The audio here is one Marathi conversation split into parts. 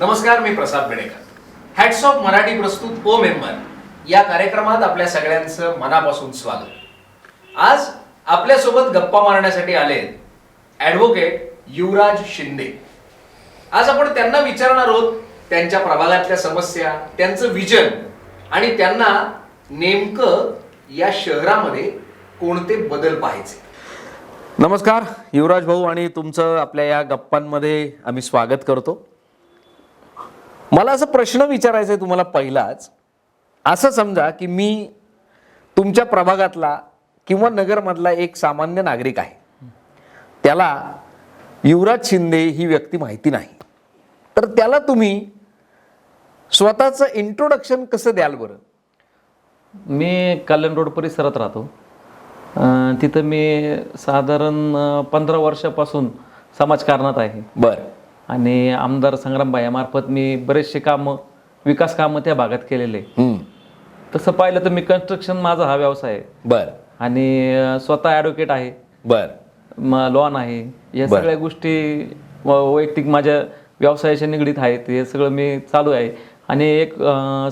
नमस्कार मी प्रसाद बेडेकर. हॅट्स ऑफ मराठी प्रस्तुत ओ मेंबर. या कार्यक्रमात आपल्या सगळ्यांचं मनापासून स्वागत. आज आपल्यासोबत गप्पा मारण्यासाठी आले ऍडव्होकेट युवराज शिंदे. आज आपण त्यांना विचारणार आहोत त्यांच्या प्रभागातल्या समस्या त्यांचं विजन आणि त्यांना नेमकं या शहरामध्ये कोणते बदल पाहायचे? नमस्कार युवराज भाऊ आणि तुमचं आपल्या या गप्पांमध्ये आम्ही स्वागत करतो. मला असा प्रश्न विचारायचा आहे तुम्हाला पहिलाच. असं समजा की मी तुमच्या प्रभागातला किंवा नगरमधला एक सामान्य नागरिक आहे. त्याला युवराज शिंदे ही व्यक्ती माहिती नाही. तर त्याला तुम्ही स्वतःचं इंट्रोडक्शन कसं द्याल बरं? मी कल्याण रोड परिसरात राहतो. अं, तिथं मी साधारण पंधरा वर्षापासून समाजकारणात आहे. बरं. आणि आमदार संग्राम मार्फत मी बरेचसे कामं विकास कामं त्या भागात केलेले. तसं पाहिलं तर मी कन्स्ट्रक्शन माझा हा व्यवसाय आहे. बरं. आणि स्वतः ॲडव्होकेट आहे. बरं. लॉन आहे. या. सगळ्या गोष्टी वैयक्तिक माझ्या व्यवसायाशी निगडीत आहेत. हे सगळं मी चालू आहे. आणि एक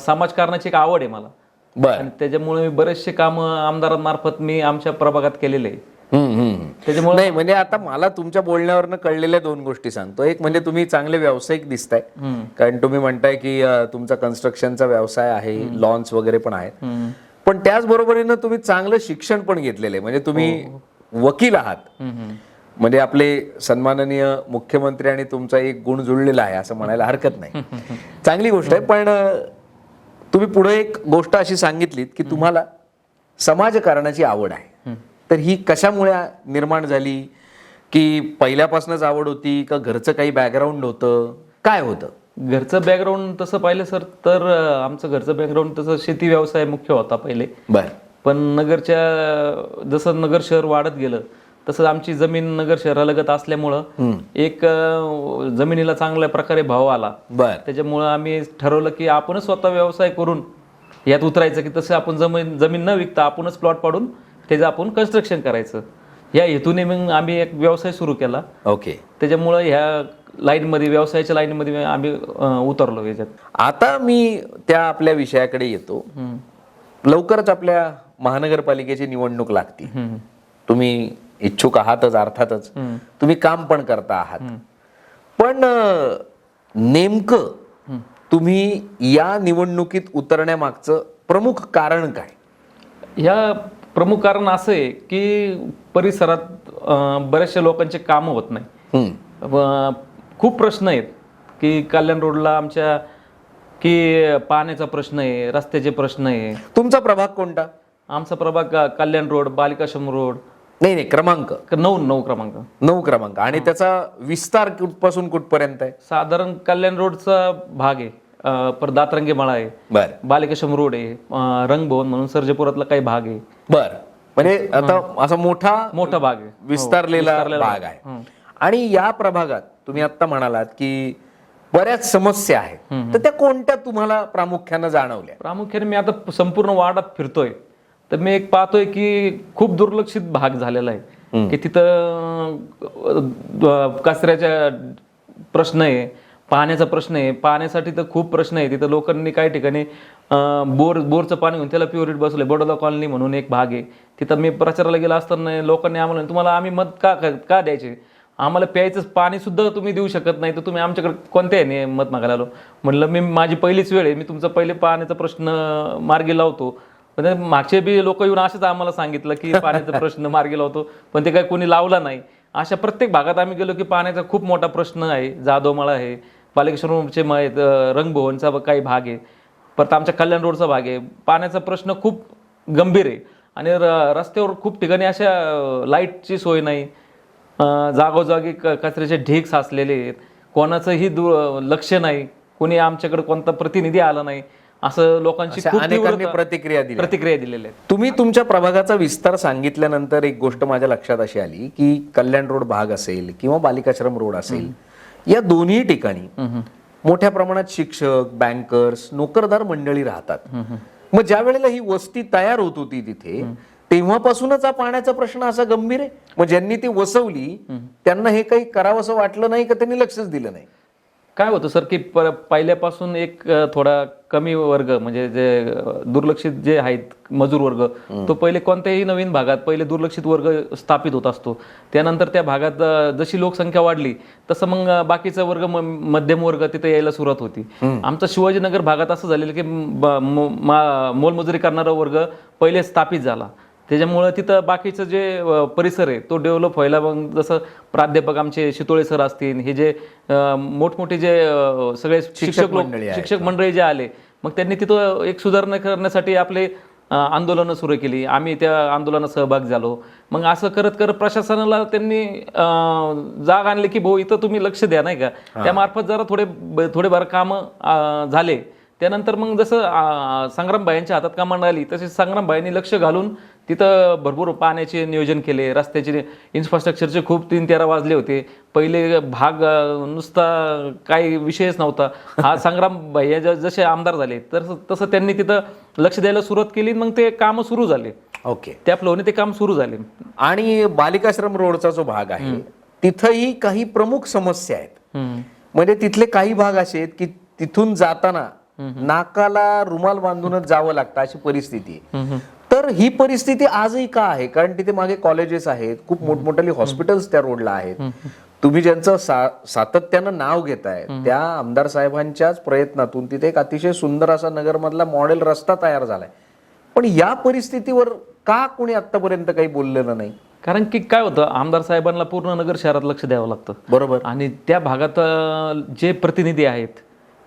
समाजकारणाची एक आवड आहे मला. बरं. आणि त्याच्यामुळे मी बरेचसे काम आमदारांमार्फत मी आमच्या प्रभागात केलेले आहे. त्याच्यामुळे नाही म्हणजे आता मला तुमच्या बोलण्यावरनं कळलेल्या दोन गोष्टी सांगतो. एक म्हणजे तुम्ही चांगले व्यावसायिक दिसताय. कारण तुम्ही म्हणताय की तुमचा कन्स्ट्रक्शनचा व्यवसाय आहे लॉन्स वगैरे पण आहेत. पण त्याचबरोबरीनं तुम्ही चांगलं शिक्षण पण घेतलेलं आहे. म्हणजे तुम्ही वकील आहात. म्हणजे आपले सन्माननीय मुख्यमंत्री आणि तुमचा एक गुण जुळलेला आहे असं म्हणायला हरकत नाही. चांगली गोष्ट आहे पण तुम्ही पुढे एक गोष्ट अशी सांगितलीत की तुम्हाला समाजकारणाची आवड आहे. तर ही कशामुळे निर्माण झाली? की पहिल्यापासूनच आवड होती का घरचं काही बॅकग्राऊंड होतं काय होतं? घरचं बॅकग्राऊंड तसं पाहिलं सर तर आमचं घरचं बॅकग्राऊंड तसं शेती व्यवसाय मुख्य होता पहिले. बर. पण नगरच्या जसं नगर शहर वाढत गेलं तसं आमची जमीन नगर शहरालगत असल्यामुळं एक जमिनीला चांगल्या प्रकारे भाव आला. बर. त्याच्यामुळं आम्ही ठरवलं की आपणच स्वतः व्यवसाय करून यात उतरायचं की तसं आपण जमीन जमीन न विकता आपणच प्लॉट पाडून त्याचं आपण कन्स्ट्रक्शन करायचं. या हेतूने मग आम्ही एक व्यवसाय सुरू केला. ओके त्याच्यामुळं ह्या लाईनमध्ये व्यवसायाच्या लाईनमध्ये आम्ही अं, उतरलो याच्यात आता मी त्या आपल्या विषयाकडे येतो. लवकरच आपल्या महानगरपालिकेची निवडणूक लागते तुम्ही इच्छुक आहातच अर्थातच. तुम्ही काम पण करता आहात. पण अं, नेमकं तुम्ही या निवडणुकीत उतरण्यामागचं प्रमुख कारण काय? ह्या प्रमुख कारण असं आहे की परिसरात बऱ्याचशा लोकांचे कामं होत नाही. खूप प्रश्न आहेत की कल्याण रोडला आमच्या की पाण्याचा प्रश्न आहे रस्त्याचे प्रश्न आहे. तुमचा प्रभाग कोणता? आमचा प्रभाग कल्याण रोड बालिकाश्रम रोड. नाही नाही क्रमांक. नऊ नऊ क्रमांक. नऊ क्रमांक. आणि त्याचा विस्तार कुठपासून कुठपर्यंत आहे? साधारण कल्याण रोडचा भाग आहे. अं, परत दातरंगे माळा आहे. बर. बालिकाश्रम रोड आहे. रंगभवन म्हणून सर्जेपुरातला काही भाग आहे. बर. म्हणजे आता असा मोठा मोठा भाग आहे. विस्तारलेला भाग आहे. आणि या प्रभागात तुम्ही आता म्हणालात की बऱ्याच समस्या आहेत. तर त्या कोणत्या तुम्हाला प्रामुख्यानं जाणवल्या? प्रामुख्याने मी आता संपूर्ण वार्डात फिरतोय. तर मी एक पाहतोय की खूप दुर्लक्षित भाग झालेला आहे. की तिथं अं, कचऱ्याच्या प्रश्न आहे. पाण्याचा प्रश्न आहे. पाण्यासाठी तर खूप प्रश्न आहे. तिथं लोकांनी काही ठिकाणी बोर बोरचं पाणी घेऊन त्याला प्युरिट बसवलं बडोदा कॉलनी म्हणून एक भाग आहे. तिथं मी प्रचाराला गेला असताना लोकांनी आम्हाला तुम्हाला आम्ही मत का का- द्यायचे? आम्हाला प्यायचं पाणी सुद्धा तुम्ही देऊ शकत नाही. तर तुम्ही आमच्याकडे कोणत्या आहे मत मागायला आलो. म्हणलं मी माझी पहिलीच वेळ आहे. मी तुमचा पहिले पाण्याचा प्रश्न मार्गी लावतो. पण मागचे बी लोक येऊन असंच आम्हाला सांगितलं की पाण्याचा प्रश्न मार्गी लावतो. पण ते काही कोणी लावला नाही. अशा प्रत्येक भागात आम्ही गेलो की पाण्याचा खूप मोठा प्रश्न आहे जाधवमाळा आहे बालेकिशोरचे म आहेत, रंगभवनचा काही भाग आहे परत आमच्या कल्याण रोडचा भाग आहे. पाण्याचा प्रश्न खूप गंभीर आहे. आणि र- रस्त्यावर खूप ठिकाणी अशा लाईटची सोय नाही. जागोजागी क कचऱ्याचे ढीग साचलेले आहेत. कोणाचंही दु लक्ष नाही. कोणी आमच्याकडे कोणता प्रतिनिधी आला नाही. असं लोकांची खूप अनेकांनी प्रतिक्रिया दिल्या. प्रतिक्रिया दिलेल्या आहेत. तुम्ही तुमच्या प्रभागाचा विस्तार सांगितल्यानंतर एक गोष्ट माझ्या लक्षात अशी आली की कल्याण रोड भाग असेल किंवा बालिकाश्रम रोड असेल या दोन्ही ठिकाणी मोठ्या प्रमाणात शिक्षक बँकर्स नोकरदार मंडळी राहतात. मग ज्या वेळेला ही वस्ती तयार होत होती तिथे तेव्हापासूनच हा पाण्याचा प्रश्न असा गंभीर आहे. मग ज्यांनी ती वसवली त्यांना हे काही करावंसं वाटलं नाही का? त्यांनी लक्षच दिलं नाही. काय होतं सर की प पहिल्यापासून एक थोडा कमी वर्ग म्हणजे जे दुर्लक्षित जे आहेत मजूर वर्ग तो पहिले कोणत्याही नवीन भागात पहिले दुर्लक्षित वर्ग स्थापित होत असतो. त्यानंतर त्या भागात जशी लोकसंख्या वाढली तसं मग बाकीचा वर्ग मध्यम वर्ग तिथे यायला सुरुवात होती. आमचं शिवाजीनगर भागात असं झालेलं की मोलमजुरी करणारा वर्ग पहिले स्थापित झाला. त्याच्यामुळं तिथं बाकीचं जे परिसर आहे तो डेव्हलप व्हायला मग जसं प्राध्यापक आमचे शितोळे सर असतील हे जे मोठमोठे जे सगळे शिक्षक लोक. शिक्षक मंडळी जे आले मग त्यांनी तिथं एक सुधारणा करण्यासाठी आपले आंदोलनं सुरू केली. आम्ही त्या आंदोलनात सहभाग झालो. मग असं करत करत प्रशासनाला त्यांनी जाग आणली की भाऊ इथं तुम्ही लक्ष द्या नाही का? त्यामार्फत जरा थोडे थोडेफार कामं झाले. त्यानंतर मग जसं संग्रामबाईंच्या हातात कमांड आली तसे संग्रामबाईंनी लक्ष घालून तिथं भरपूर पाण्याचे नियोजन केले रस्त्याचे इन्फ्रास्ट्रक्चरचे खूप तीन तेरा वाजले होते. पहिले भाग नुसता काही विषयच नव्हता. हा संग्रामबाई ज- जसे आमदार झाले तर तसं त्यांनी तिथं लक्ष द्यायला सुरुवात केली मग ते कामं सुरू झाले. ओके. त्या फ्लोने ते काम सुरू झाले. आणि बालिकाश्रम रोडचा जो भाग आहे तिथंही काही प्रमुख समस्या आहेत. म्हणजे तिथले काही भाग असे आहेत की तिथून जाताना नाकाला रुमाल बांधूनच जावं लागतं अशी परिस्थिती. तर ही परिस्थिती आजही का आहे? कारण तिथे मागे कॉलेजेस आहेत खूप मोठमोठाली हॉस्पिटल्स त्या रोडला आहेत. तुम्ही ज्यांचं सा- सातत्यानं नाव घेताय त्या आमदार साहेबांच्याच प्रयत्नातून तिथे एक अतिशय सुंदर असा नगरमधला मॉडेल रस्ता तयार झालाय. पण या परिस्थितीवर का कोणी आतापर्यंत काही बोललेलं नाही? कारण की काय होतं आमदार साहेबांना पूर्ण नगर शहरात लक्ष द्यावं लागतं. बरोबर. आणि त्या भागात जे प्रतिनिधी आहेत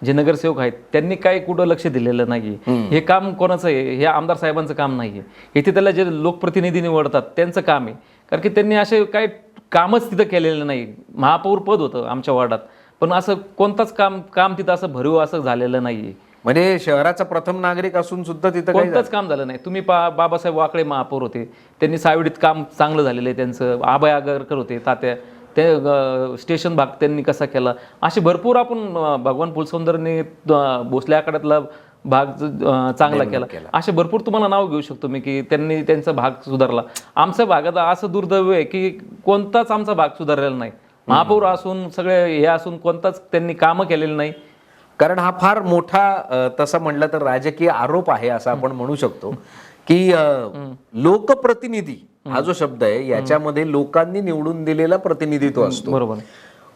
जे नगरसेवक आहेत त्यांनी काय कुठं लक्ष दिलेलं नाही हे काम कोणाचं आहे? हे आमदार साहेबांचं काम नाही आहे इथे त्याला जे लोकप्रतिनिधी निवडतात त्यांचं काम आहे. कारण की त्यांनी असे काय कामच तिथं केलेलं नाही. महापौर पद होतं आमच्या वार्डात. पण असं कोणताच काम काम तिथं असं भरीव असं झालेलं नाही म्हणजे शहराचा प्रथम नागरिक असून सुद्धा तिथं काही कोणतंच काम झालं नाही. तुम्ही पा बाबासाहेब वाकळे महापौर होते. त्यांनी सावडीत काम चांगलं झालेलं आहे. त्यांचं आभय आगरकर होते तात्या ते स्टेशन भाग त्यांनी कसा केला? असे भरपूर आपण भगवान फुलसुंदरने भोसले आखाड्यातला भाग चांगला केला. असे भरपूर तुम्हाला नाव घेऊ शकतो मी की त्यांनी त्यांचा भाग सुधारला. आमच्या भागात असं दुर्दैव आहे की कोणताच आमचा भाग सुधारलेला नाही. महापौर असून सगळे हे असून कोणताच त्यांनी कामं केलेली नाही. कारण हा फार मोठा तसं म्हणलं तर राजकीय आरोप आहे असं आपण म्हणू शकतो की लोकप्रतिनिधी हा जो शब्द आहे याच्यामध्ये लोकांनी निवडून दिलेला प्रतिनिधित्व असतो. बरोबर.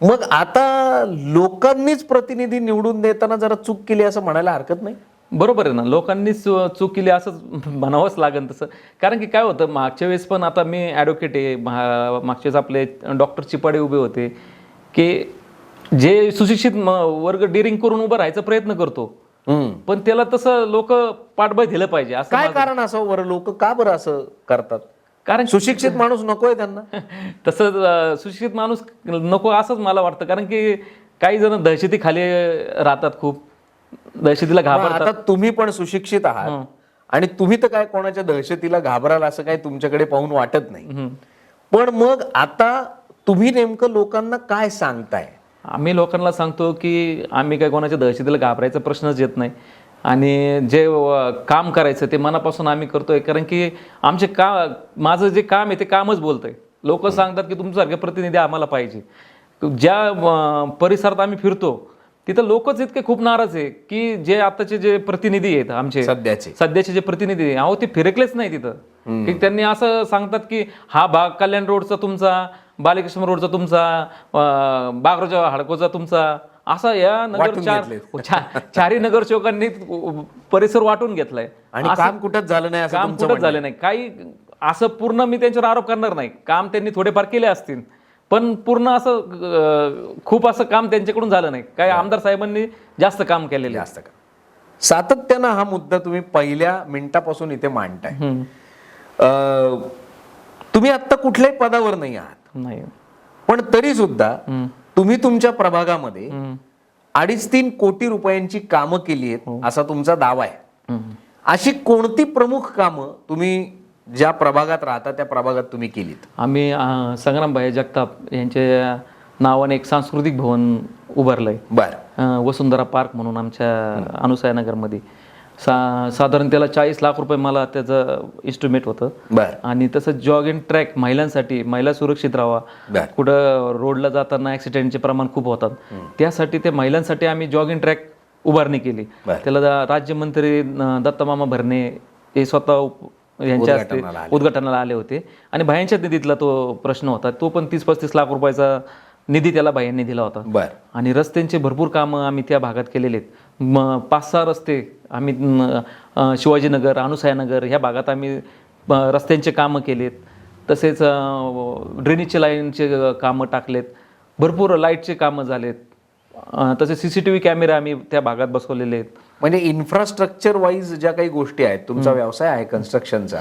मग आता लोकांनीच प्रतिनिधी निवडून देताना जरा चूक केली असं म्हणायला हरकत नाही? बरोबर आहे ना. लोकांनीच चू- चूक केली असंच म्हणावंच लागेल तसं. कारण की काय होतं मागच्या वेळेस पण आता मी ॲडव्होकेट आहे. मागच्या वेळेस आपले डॉक्टर चिपाडे उभे होते की जे सुशिक्षित वर्ग डिरिंग करून उभं राहायचा प्रयत्न करतो. पण त्याला तसं लोक पाठबळ दिलं पाहिजे असं काय कारण असं? बरं लोक का बरं असं करतात? कारण सुशिक्षित माणूस नकोय त्यांना. तसं सुशिक्षित माणूस नको असंच मला वाटतं. कारण की काही जण दहशतीखाली राहतात खूप. दहशतीला मग घाबरतात. आता तुम्ही पण सुशिक्षित आहात आणि तुम्ही तर काय कोणाच्या दहशतीला घाबराल असं काही तुमच्याकडे पाहून वाटत नाही. पण मग आता तुम्ही नेमकं लोकांना काय सांगताय? आम्ही लोकांना सांगतो की आम्ही काय कोणाच्या दहशतीला घाबरायचा प्रश्नच येत नाही. आणि जे काम करायचं ते मनापासून आम्ही करतोय. कारण की आमचे का माझं जे काम आहे ते कामच बोलतंय. लोक सांगतात की तुमच्यासारखे प्रतिनिधी आम्हाला पाहिजे. ज्या परिसरात आम्ही फिरतो तिथं लोकच इतके खूप नाराज आहे की जे आताचे जे प्रतिनिधी आहेत आमचे सध्याचे. सध्याचे जे प्रतिनिधी अहो ते फिरकलेच नाही तिथं. की त्यांनी असं सांगतात की हा भाग कल्याण रोडचा तुमचा बालकृष्ण रोडचा तुमचा बागरोजा हडकोचा तुमचा असा या नगर चार चारही नगरसेवकांनी परिसर वाटून घेतलाय. आणि काम कुठंच झालं नाही काम कुठंच झालं नाही. काही असं पूर्ण मी त्यांच्यावर आरोप करणार नाही. काम त्यांनी थोडेफार केले असतील. पण पूर्ण असं खूप असं काम त्यांच्याकडून झालं नाही. काही आमदार साहेबांनी जास्त काम केलेले. जास्त का सातत्यानं हा मुद्दा तुम्ही पहिल्या मिनिटापासून इथे मांडताय. तुम्ही आता कुठल्याही पदावर नाही आहात. नाही. पण तरी सुद्धा तुम्ही तुमच्या प्रभागामध्ये अडीच तीन कोटी रुपयांची कामं केली आहेत असा तुमचा दावा आहे. अशी कोणती प्रमुख कामं तुम्ही ज्या प्रभागात राहता त्या प्रभागात तुम्ही केलीत? आम्ही संग्रामभाई जगताप यांच्या नावाने एक सांस्कृतिक भवन उभारलंय. बर. वसुंधरा पार्क म्हणून आमच्या अनुसया नगरमध्ये सा साधारण त्याला चाळीस लाख रुपये मला त्याचं इन्स्ट्रुमेंट होतं. बर. आणि तसंच जॉगिंग ट्रॅक महिलांसाठी महिला सुरक्षित राहावा. बर. कुठं रोडला जाताना ऍक्सिडेंटचे प्रमाण खूप होतात. त्यासाठी ते महिलांसाठी आम्ही जॉगिंग ट्रॅक उभारणी केली. बर. त्याला दा- राज्यमंत्री अं, दत्तमामा भरणे हे स्वतः उप- यांच्या हस्ते. उद्घाटनाला आले होते. आणि भायांच्या निधीतला तो प्रश्न होता. तो पण तीस पस्तीस लाख रुपयाचा निधी त्याला भायांनी दिला होता. बर. आणि रस्त्यांचे भरपूर कामं आम्ही त्या भागात केलेले आहेत. म पाच सहा रस्ते आम्ही शिवाजीनगर अनुसायनगर ह्या भागात आम्ही रस्त्यांचे कामं केलेत. तसेच ड्रेनेजचे लाईनचे कामं टाकलेत. भरपूर लाईटचे कामं झालेत. अ, तसेच सी सी टी व्ही कॅमेरे आम्ही त्या भागात बसवलेले आहेत. म्हणजे इन्फ्रास्ट्रक्चर वाईज ज्या काही गोष्टी आहेत तुमचा व्यवसाय आहे कन्स्ट्रक्शनचा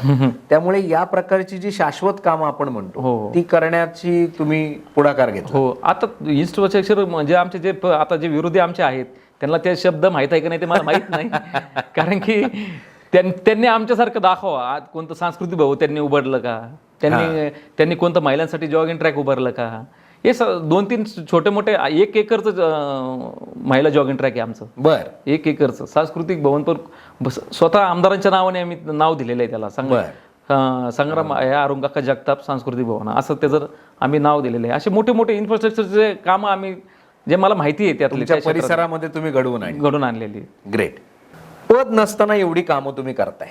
त्यामुळे या प्रकारची जी शाश्वत कामं आपण म्हणतो हो. ती करण्याची तुम्ही पुढाकार घेतला. हो आता इन्स्ट्रुक्चर म्हणजे आमचे जे आता जे विरोधी आमचे आहेत त्यांना ते शब्द माहीत आहे का नाही ते मला माहीत नाही. कारण की त्यां- त्यांनी आमच्यासारखं दाखवा आज कोणतं सांस्कृतिक भाऊ त्यांनी उभारलं का? त्यांनी त्यांनी कोणतं महिलांसाठी जॉगिंग ट्रॅक उभारलं का? हे स दोन तीन छोटे मोठे एक एकरचं महिला जॉगिंग ट्रॅक आहे आमचं. बर. एक एकरचं. सांस्कृतिक भवन पण स्वतः आमदारांच्या नावाने आम्ही नाव दिलेलं आहे त्याला. सांग संग्राम आहे अरुंगाका जगताप सांस्कृतिक भवन. असं त्याचं आम्ही नाव दिलेलं आहे. असे मोठे मोठे इन्फ्रास्ट्रक्चरचे कामं आम्ही जे मला माहिती आहे त्यातले तुमच्या त्या क्षेत्रात परिसरामध्ये तुम्ही घडवून घडून आणलेली ग्रेट पद नसताना एवढी कामं तुम्ही करताय.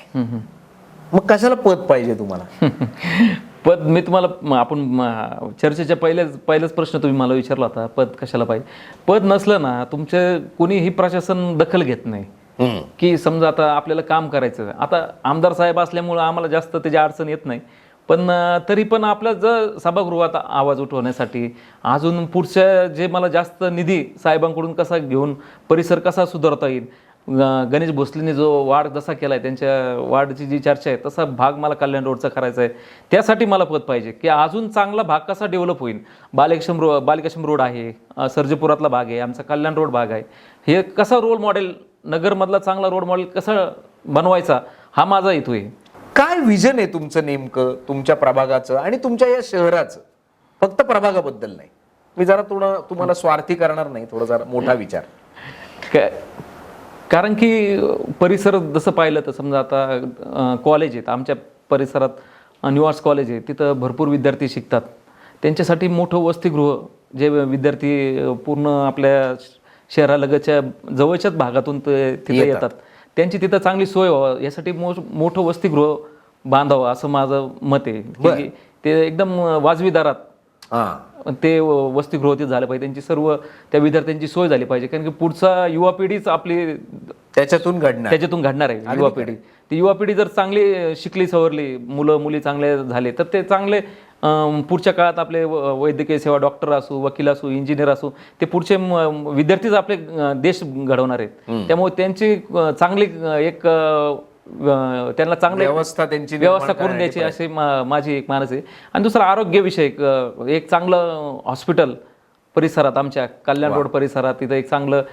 मग कशाला पद पाहिजे तुम्हाला? पद मी तुम्हाला आपण चर्चेच्या पहिल्याच पहिलाच प्रश्न तुम्ही मला विचारला होता पद कशाला पाहिजे पद नसलं ना तुमचे कोणीही प्रशासन दखल घेत नाही. की समजा आता आपल्याला काम करायचं. आता आमदार साहेब असल्यामुळं आम्हाला जास्त त्याची अडचण येत नाही पण तरी पण आपल्या जर सभागृहात आवाज उठवण्यासाठी अजून पुढच्या जे मला जास्त निधी साहेबांकडून कसा घेऊन परिसर कसा सुधारता येईल गणेश भोसलेने जो वाढ जसा केला आहे त्यांच्या वाढची जी चर्चा आहे तसा भाग मला कल्याण रोडचा करायचा आहे. त्यासाठी मला पद पाहिजे की अजून चांगला भाग कसा डेव्हलप होईल. बालेक्षम रो बालिकाश्रम रोड आहे सर्जेपुरातला भाग आहे आमचा कल्याण रोड भाग आहे. हे कसा रोल मॉडेल नगरमधला चांगला रोल मॉडेल कसा बनवायचा हा माझा हेतू आहे. काय विजन आहे तुमचं नेमकं तुमच्या प्रभागाचं आणि तुमच्या या शहराचं? फक्त प्रभागाबद्दल नाही. मी जरा थोडं तुम्हाला स्वार्थी करणार नाही थोडा जरा मोठा विचार. काय कारण की परिसर जसं पाहिलं तर समजा आता कॉलेज आहेत आमच्या परिसरात न्यूआर्ट्स कॉलेज आहे तिथं भरपूर विद्यार्थी शिकतात. त्यांच्यासाठी मोठं वसतिगृह जे विद्यार्थी पूर्ण आपल्या शहरालगतच्या जवळच्याच भागातून ते तिथे येतात. त्यांची तिथं चांगली सोय व्हावं यासाठी मो मोठं वसतिगृह बांधावं असं माझं मत आहे. ते एकदम वाजवी दरात हा. ते वसतिगृह तिथं झालं पाहिजे. त्यांची सर्व त्या विद्यार्थ्यांची सोय झाली पाहिजे. कारण की पुढचा युवा पिढीच आपली त्याच्यातून घडणार. त्याच्यातून घडणार आहे युवा पिढी. ती युवा पिढी जर चांगली शिकली सवरली मुलं मुली चांगले झाले तर ते चांगले पुढच्या काळात आपले वैद्यकीय सेवा डॉक्टर असू वकील असू इंजिनियर असू ते पुढचे विद्यार्थीच आपले देश घडवणार आहेत. त्यामुळे त्यांची चांगली एक त्यांना चांगले व्यवस्था त्यांची व्यवस्था करून द्यायची अशी माझी एक मानस आहे. आणि दुसरं आरोग्यविषयक एक चांगलं हॉस्पिटल परिसरात आमच्या कल्याण रोड परिसरात तिथं एक चांगलं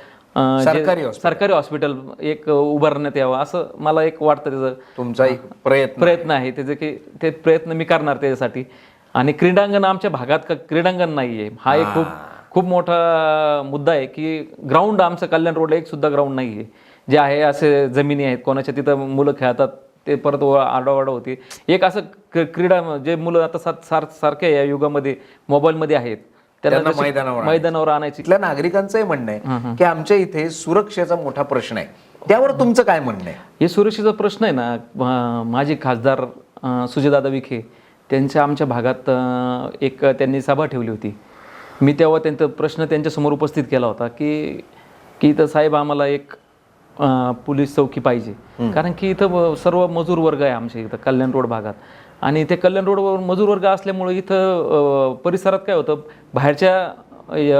सरकारी. सरकारी हॉस्पिटल एक उभारण्यात यावं असं मला एक वाटतं त्याचं. तुमचा एक प्रयत्न प्रयत्न आहे. त्याचे की ते प्रयत्न मी करणार त्याच्यासाठी. आणि क्रीडांगण आमच्या भागात का क्रीडांगण नाही आहे हा एक खूप खूप मोठा मुद्दा आहे की ग्राउंड आमचं कल्याण रोडला एक सुद्धा ग्राउंड नाही आहे जे आहे असे जमिनी आहेत कोणाच्या तिथं मुलं खेळतात ते परत आरडाओरडा होते. एक असं क्रीडा जे मुलं आता सार सार- सारख्या या युगामध्ये मोबाईलमध्ये आहेत त्यांना मैदानावर मैदानावर आणायची. तिथल्या नागरिकांचंही म्हणणं आहे की आमच्या इथे सुरक्षेचा मोठा प्रश्न आहे. त्यावर तुमचं काय म्हणणं आहे? हे सुरक्षेचा प्रश्न आहे ना माजी खासदार सुजयदादा विखे त्यांच्या आमच्या भागात एक त्यांनी सभा ठेवली होती. मी तेव्हा त्यांचा प्रश्न त्यांच्यासमोर उपस्थित केला होता की की इथं साहेब आम्हाला एक पोलीस चौकी पाहिजे. कारण की इथं सर्व मजूर वर्ग आहे आमच्या इथं कल्याण रोड भागात. आणि ते कल्याण रोडवर मजूर वर्ग असल्यामुळे इथं परिसरात काय होतं बाहेरच्या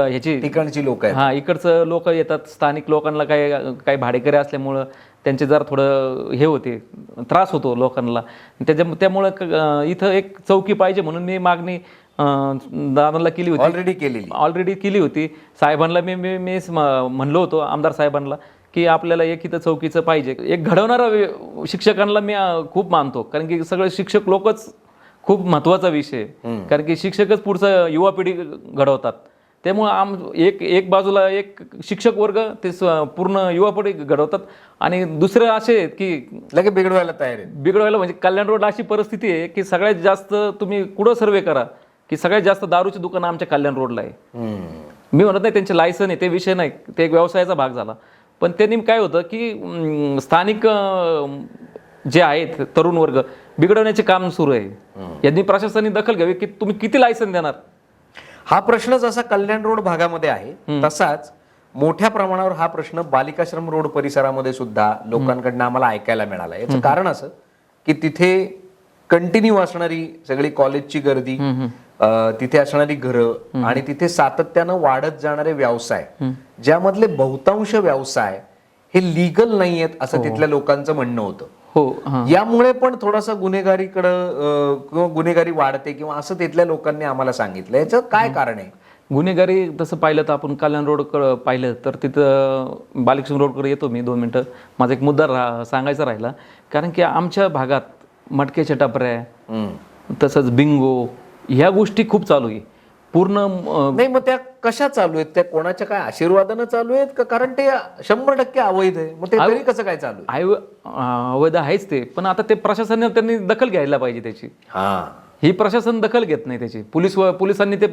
ह्याची ठिकाणची लोक हा इकडचं लोक येतात स्थानिक लोकांना काही काही भाडेकरी असल्यामुळं त्यांचे जरा थोडं हे होते त्रास होतो लोकांना. त्याच्या त्यामुळं इथं एक चौकी पाहिजे म्हणून मी मागणी दादांना केली होती. ऑलरेडी केलेली. ऑलरेडी केली होती. साहेबांना मी मी मी म- म्हणलो होतो आमदार साहेबांना. की आपल्याला एक इथं चौकीचं पाहिजे. एक घडवणारा शिक्षकांना मी खूप मानतो. कारण की सगळे शिक्षक लोकच खूप महत्त्वाचा विषय. कारण की शिक्षकच पुढचं युवा पिढी घडवतात. त्यामुळं आम एक एक बाजूला एक शिक्षक वर्ग ते पूर्ण युवा पिढी घडवतात. आणि दुसरे असे आहेत की लगे बिघडवायला तयार आहे बिघडवायला म्हणजे कल्याण रोड अशी परिस्थिती आहे की सगळ्यात जास्त तुम्ही कुठं सर्वे करा की सगळ्यात जास्त दारूची दुकानं आमच्या कल्याण रोडला आहे. मी म्हणत नाही त्यांचे लायसन आहे ते विषय नाही. ते एक व्यवसायाचा भाग झाला. पण त्यांनी काय होतं की स्थानिक जे आहेत तरुण वर्ग बिघडवण्याचे काम सुरू आहे. यांनी प्रशासनाने दखल घ्यावी की तुम्ही किती लायसन देणार? हा प्रश्न जसा कल्याण रोड भागामध्ये आहे तसाच मोठ्या प्रमाणावर हा प्रश्न बालिकाश्रम रोड परिसरामध्ये सुद्धा लोकांकडनं आम्हाला ऐकायला मिळाला. याचं कारण असं की तिथे कंटिन्यू असणारी सगळी कॉलेजची गर्दी तिथे असणारी घरं आणि तिथे सातत्यानं वाढत जाणारे व्यवसाय ज्यामधले बहुतांश व्यवसाय हे लिगल नाही आहेत असं तिथल्या लोकांचं म्हणणं होतं. हो हां. यामुळे पण थोडासा गुन्हेगारीकडं किंवा गुन्हेगारी वाढते किंवा असं तिथल्या लोकांनी आम्हाला सांगितलं. याचं काय कारण आहे? गुन्हेगारी तसं पाहिलं तर आपण कल्याण रोडकडं पाहिलं तर तिथं बालिकृष्ण रोडकडे येतो मी दोन मिनटं. माझा एक मुद्दा रा सांगायचा राहिला. कारण की आमच्या भागात मटक्याच्या टपऱ्या. तसंच बिंगो ह्या गोष्टी खूप चालू आहे. पूर्ण नाही मग त्या कशा चालू आहेत? त्या कोणाच्या काय आशीर्वादानं चालू आहेत? का कारण ते शंभर टक्के अवैध आहे. मग ते तरी कसं काय चालू आहे? अवैध आहेच ते. पण आता ते प्रशासनाने त्यांनी दखल घ्यायला पाहिजे त्याची. हा. ही प्रशासन दखल घेत नाही त्याची. पोलीस पोलिसांनी ते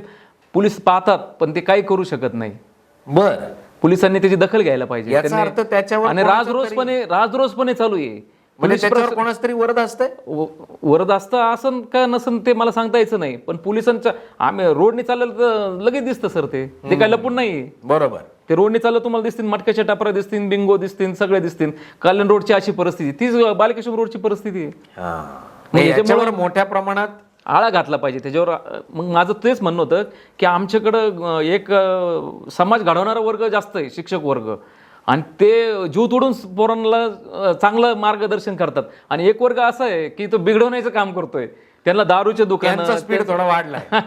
पोलीस पाहतात पण ते काही करू शकत नाही. बर. पोलिसांनी त्याची दखल घ्यायला पाहिजे. याचा त्यांनी- अर्थ त्याच्यावर आणि राजरोसपणे राजरोसपणे चालू आहे. म्हणजे त्याच्यावर कोणाच तरी वरद असतंय? वरद असतं असन का नसन ते मला सांगता यायचं नाही. पण पोलिसांच्या आम्ही रोडने चाललं तर लगेच दिसतं सर ते. ते काय लपून नाही बरोबर. ते रोडने चाललं तुम्हाला दिसतील मटक्याच्या टापरा दिसतील बिंगो दिसतील सगळे दिसतील. कल्याण रोडची अशी परिस्थिती. तीच बालिकेश्वर रोडची परिस्थिती आहे. याच्यावर मोठ्या प्रमाणात आळा घातला पाहिजे. त्याच्यावर मग माझं तेच म्हणणं होतं की आमच्याकडं एक समाज घडवणारा वर्ग जास्त आहे शिक्षक वर्ग. आणि ते जीव तोडून पोरांना चांगलं मार्गदर्शन करतात. आणि एक वर्ग असा आहे की तो बिघडवण्याचं काम करतोय. त्यांना दारूचे दुकान स्पीड थोडा वाढलाय.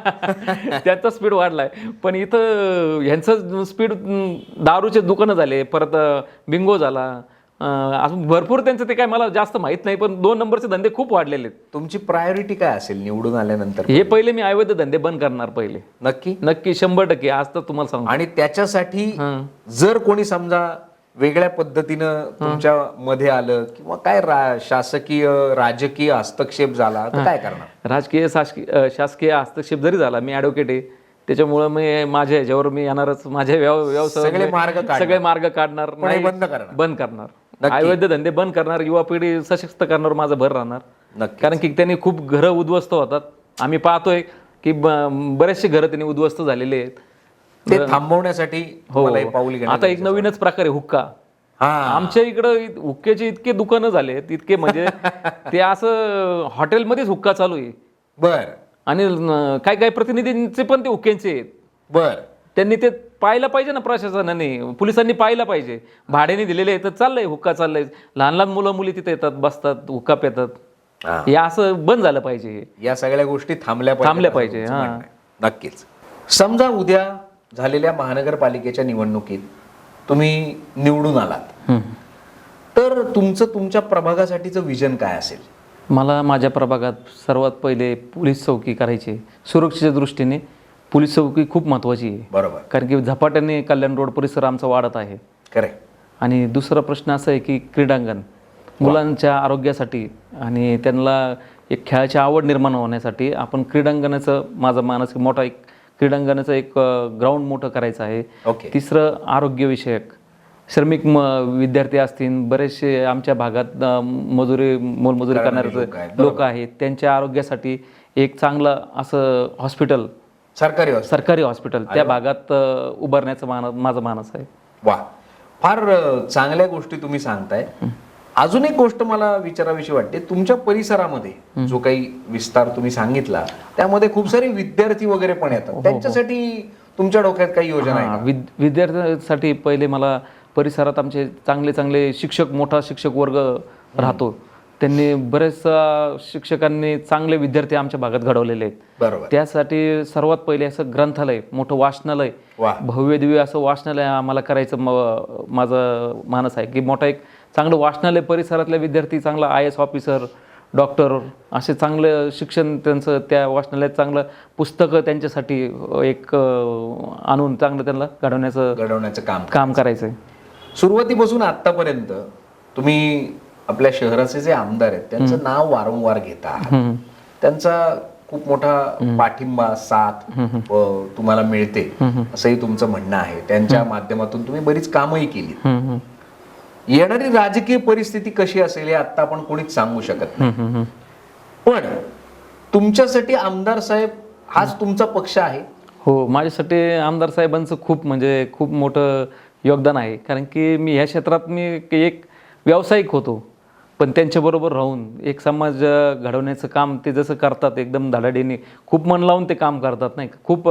त्यांचा स्पीड वाढलाय. पण इथं ह्यांचं स्पीड दारूचे दुकानं झाले परत बिंगो झाला. अजून भरपूर त्यांचं ते काय मला जास्त माहीत नाही पण दोन नंबरचे धंदे खूप वाढलेले आहेत. तुमची प्रायोरिटी काय असेल निवडून आल्यानंतर? हे पहिले मी अवैध धंदे बंद करणार पहिले. नक्की? नक्की शंभर टक्के. आज तर तुम्हाला सांगतो. आणि त्याच्यासाठी. जर कोणी समजा वेगळ्या पद्धतीनं तुमच्या मध्ये आलं किंवा काय रा- शासकीय राजकीय हस्तक्षेप झाला तर काय करणार? राजकीय शासकीय हस्तक्षेप जरी झाला मी ॲडव्होकेट आहे. त्याच्यामुळं मी माझ्या ह्याच्यावर मी येणारच. माझ्या व्यव व्यवसाय सगळे मार्ग काढणार. सगळे मार्ग काढणार. पण नाही, बंद करणार. बंद करणार. अवैध धंदे बंद करणार युवा पिढी सशक्त करण्यावर माझा भर राहणार. कारण की त्यांनी खूप घरं उद्ध्वस्त होतात. आम्ही पाहतोय की बरेचसे घरं त्यांनी उद्ध्वस्त झालेले आहेत. ते थांबवण्यासाठी हो. आता एक नवीनच प्रकार आहे हुक्का. हा. आमच्या इकडं हुक्क्याचे इतके दुकानं झाले इतके म्हणजे ते असं हॉटेलमध्येच हुक्का चालू आहे. बर. आणि काय काय प्रतिनिधींचे पण ते हुक्क्यांचे आहेत. बर. त्यांनी ते पाहिलं पाहिजे ना प्रशासनाने पोलिसांनी पाहिलं पाहिजे भाड्याने दिलेले आहे तर चाललंय हुक्का चाललंय लहान लहान मुलं मुली तिथे येतात बसतात हुक्का पेतात हा. असं बंद झालं पाहिजे. या सगळ्या गोष्टी थांबल्या थांबल्या पाहिजे, हा. नक्कीच समजा उद्या झालेल्या महानगरपालिकेच्या निवडणुकीत तुम्ही निवडून आलात. तर तुमचं तुमच्या प्रभागासाठीचं विजन काय असेल मला माझ्या प्रभागात सर्वात पहिले पोलीस चौकी करायची. सुरक्षेच्या दृष्टीने पोलीस चौकी खूप महत्त्वाची आहे. बरोबर. कारण की झपाट्याने कल्याण रोड परिसर आमचा वाढत आहे. खरे आणि दुसरा प्रश्न असा आहे की क्रीडांगण मुलांच्या आरोग्यासाठी आणि त्यांना एक खेळाची आवड निर्माण होण्यासाठी आपण क्रीडांगणाचं माझा मानस मोठा एक क्रीडांगणाचं एक ग्राउंड मोठं करायचं आहे. ओके तिसरं आरोग्यविषयक. श्रमिक म विद्यार्थी असतील बरेचसे आमच्या भागात मजुरी मोलमजुरी करणारे लोक आहेत. त्यांच्या आरोग्यासाठी एक चांगलं असं हॉस्पिटल सरकारी हॉस्पिटल सरकारी हॉस्पिटल त्या भागात उभारण्याचं मान माझा मानस आहे. वा. फार चांगल्या गोष्टी तुम्ही सांगताय. अजून एक गोष्ट मला विचाराविषयी वाटते. तुमच्या परिसरामध्ये जो काही विस्तार तुम्ही सांगितला त्यामध्ये खूप सारे विद्यार्थी वगैरे पण येतात. त्यांच्यासाठी तुमच्या डोक्यात काही योजना आहे हा, विद विद्यार्थ्यांसाठी पहिले मला परिसरात आमचे चांगले चांगले शिक्षक मोठा शिक्षक वर्ग राहतो. त्यांनी बरेच शिक्षकांनी चांगले विद्यार्थी आमच्या भागात घडवलेले आहेत. बरोबर. त्यासाठी सर्वात पहिले असं ग्रंथालय मोठं वाचनालय वा. भव्य दिव्य असं वाचनालय आम्हाला करायचं म- माझं मानस आहे की मोठा एक चांगलं वाचनालय परिसरातले विद्यार्थी चांगला आय एस ऑफिसर डॉक्टर असे चांगलं शिक्षण त्यांचं त्या वाचनालयात चांगलं पुस्तकं त्यांच्यासाठी एक अं, आणून चांगलं त्यांना घडवण्याचं घडवण्याचं काम काम करायचं आहे सुरुवातीपासून आतापर्यंत तुम्ही आपल्या शहराचे जे आमदार आहेत त्यांचं नाव वारंवार घेता आहात. त्यांचा खूप मोठा पाठिंबा साथ तुम्हाला मिळते. असंही तुमचं म्हणणं आहे. त्यांच्या माध्यमातून तुम्ही बरीच कामही केली. येणारी राजकीय परिस्थिती कशी असेल हे आता आपण कोणीच सांगू शकत नाही. पण तुमच्यासाठी आमदार साहेब हाच तुमचा पक्ष आहे. हो माझ्यासाठी आमदार साहेबांचं खूप म्हणजे खूप मोठं योगदान आहे. कारण की मी ह्या क्षेत्रात मी एक व्यावसायिक होतो. पण त्यांच्याबरोबर राहून एक समाज घडवण्याचं काम ते जसं करतात एकदम धडाडीने खूप मन लावून ते काम करतात नाही खूप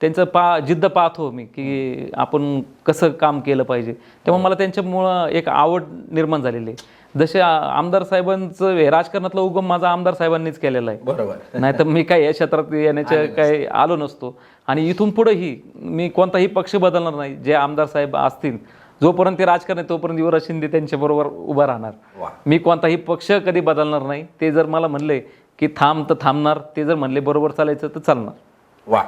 त्यांचं पा जिद्द पाहतो मी की आपण कसं काम केलं पाहिजे. तेव्हा मला त्यांच्यामुळं एक आवड निर्माण झालेली आहे. जसे आमदार साहेबांचं हे राजकारणातला उगम माझा आमदार साहेबांनीच केलेला आहे. बरोबर. नाही तर मी काय या क्षेत्रात येण्याच्या काही आलो नसतो. आणि इथून पुढेही मी कोणताही पक्ष बदलणार नाही. जे आमदार साहेब असतील जोपर्यंत ते राजकारण आहे तोपर्यंत युवराज शिंदे त्यांच्या बरोबर उभा राहणार. वा. मी कोणताही पक्ष कधी बदलणार नाही. ते जर मला म्हणले की थांब तर थांबणार ते जर म्हणले बरोबर चालायचं तर चालणार. वा.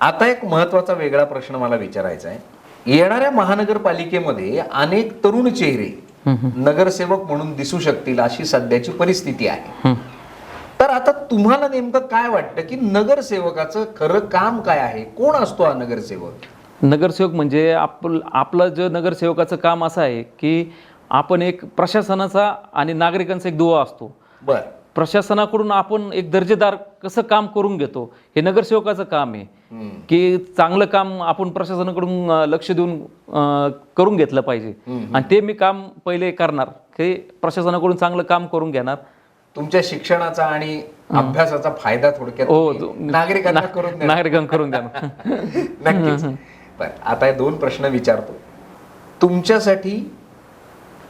आता एक महत्त्वाचा वेगळा प्रश्न मला विचारायचा आहे. येणाऱ्या महानगरपालिकेमध्ये अनेक तरुण चेहरे नगरसेवक म्हणून दिसू शकतील अशी सध्याची परिस्थिती आहे. तर आता तुम्हाला नेमकं काय वाटतं की नगरसेवकाचं खरं काम काय आहे? कोण असतो हा नगरसेवक? नगरसेवक म्हणजे आपल आपलं जे नगरसेवकाचं काम असं आहे की आपण एक प्रशासनाचा आणि नागरिकांचा एक दुवा असतो. बर. प्रशासनाकडून आपण एक दर्जेदार कसं काम करून घेतो हे नगरसेवकाचं काम आहे. की चांगलं काम आपण प्रशासनाकडून लक्ष देऊन करून घेतलं पाहिजे. आणि ते मी काम पहिले करणार. की प्रशासनाकडून चांगलं काम करून घेणार. तुमच्या शिक्षणाचा आणि अभ्यासाचा फायदा थोडक्यात हो, नागरिकांना करून द्या नागरिकांना करून देणार. नक्कीच. बर आता हे दोन प्रश्न विचारतो. तुमच्यासाठी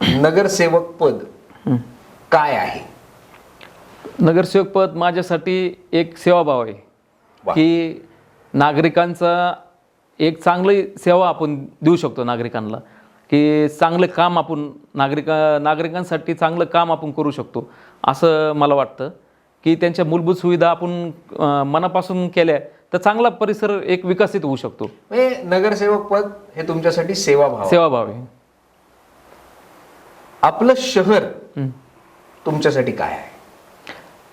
नगरसेवक पद काय आहे? नगरसेवक पद माझ्यासाठी एक सेवाभाव आहे. की नागरिकांचा एक चांगली सेवा आपण देऊ शकतो नागरिकांना. की चांगलं काम आपण नागरिका नागरिकांसाठी चांगलं काम आपण करू शकतो. असं मला वाटतं. की त्यांच्या मूलभूत सुविधा आपण मनापासून केल्या तर चांगला परिसर एक विकसित होऊ शकतो. म्हणजे नगरसेवक पद हे तुमच्यासाठी सेवाभाव आहे. सेवाभाव आहे. आपलं शहर तुमच्यासाठी काय आहे?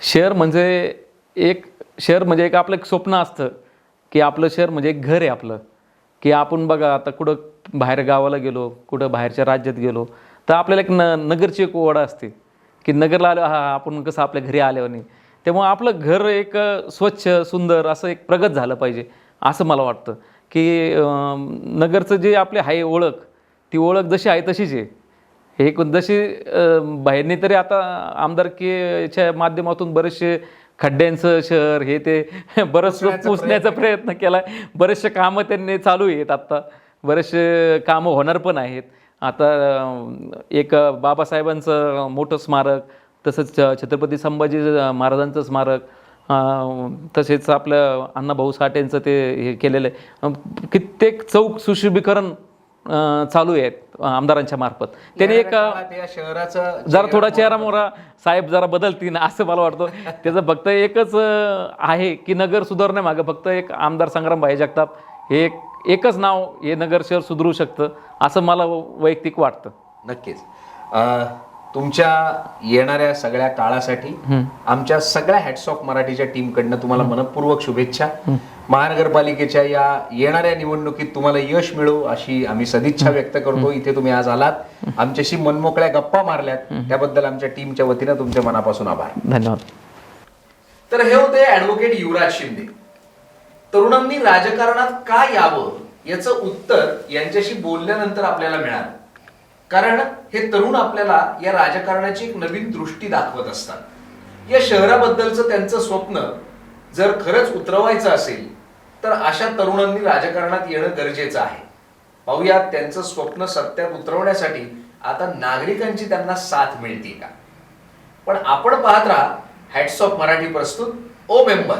शहर म्हणजे एक शहर म्हणजे एक आपलं एक स्वप्न असतं की आपलं शहर म्हणजे एक घर आहे आपलं. की आपण बघा आता कुठं बाहेर गावाला गेलो कुठं बाहेरच्या राज्यात गेलो तर आपल्याला एक न नगरची एक ओढ असते. की नगरला आलो हा आपण कसं आपल्या घरी आल्यावर नाही. त्यामुळं आपलं घर एक स्वच्छ सुंदर असं एक प्रगत झालं पाहिजे असं मला वाटतं. की नगरचं जे आपले आहे ओळख ती ओळख जशी आहे तशीच आहे. हे कोण- जशी बाहेरने तरी आता आमदारकीच्या माध्यमातून बरेचसे खड्ड्यांचं शहर हे ते बरंच पुसण्याचा प्रयत्न केला. बरेचसे कामं त्यांनी चालू आहेत आत्ता बरेचसे कामं होणार पण आहेत. आता एक बाबासाहेबांचं मोठं स्मारक तसंच छत्रपती संभाजी महाराजांचं स्मारक तसेच आपलं अण्णाभाऊ साठेंचं ते हे केलेलं आहे. कित्येक चौक सुशोभीकरण चालू आहेत आमदारांच्या मार्फत. त्याने एक शहराचं जरा थोडा चेहरा मोहरा साहेब जरा बदलतील असं मला वाटतं. त्याचं फक्त एकच आहे की नगर सुधारण्यामागं फक्त एक आमदार संग्राम भाई जगताप हे एक एकच नाव हे नगर शहर सुधरू शकतं असं मला वैयक्तिक वाटतं. नक्कीच. तुमच्या येणाऱ्या सगळ्या काळासाठी आमच्या सगळ्या हॅट्स ऑफ मराठीच्या टीमकडनं तुम्हाला मनपूर्वक शुभेच्छा. महानगरपालिकेच्या या येणाऱ्या निवडणुकीत तुम्हाला यश मिळो अशी आम्ही सदिच्छा व्यक्त करतो. इथे तुम्ही आज आलात. आमच्याशी मनमोकळ्या गप्पा मारल्यात. त्याबद्दल आमच्या टीमच्या वतीनं तुमच्या मनापासून आभार. धन्यवाद. तर हे होते ऍडव्होकेट युवराज शिंदे. तरुणांनी राजकारणात का यावं याचं उत्तर यांच्याशी बोलल्यानंतर आपल्याला मिळालं. कारण हे तरुण आपल्याला या राजकारणाची एक नवीन दृष्टी दाखवत असतात. या शहराबद्दलचं त्यांचं स्वप्न जर खरंच उतरवायचं असेल तर अशा तरुणांनी राजकारणात येणं गरजेचं आहे. पाहूयात त्यांचं स्वप्न सत्यात उतरवण्यासाठी आता नागरिकांची त्यांना साथ मिळते का? पण आपण पाहत राहा हॅट्स ऑफ मराठी प्रस्तुत ओ मेंबर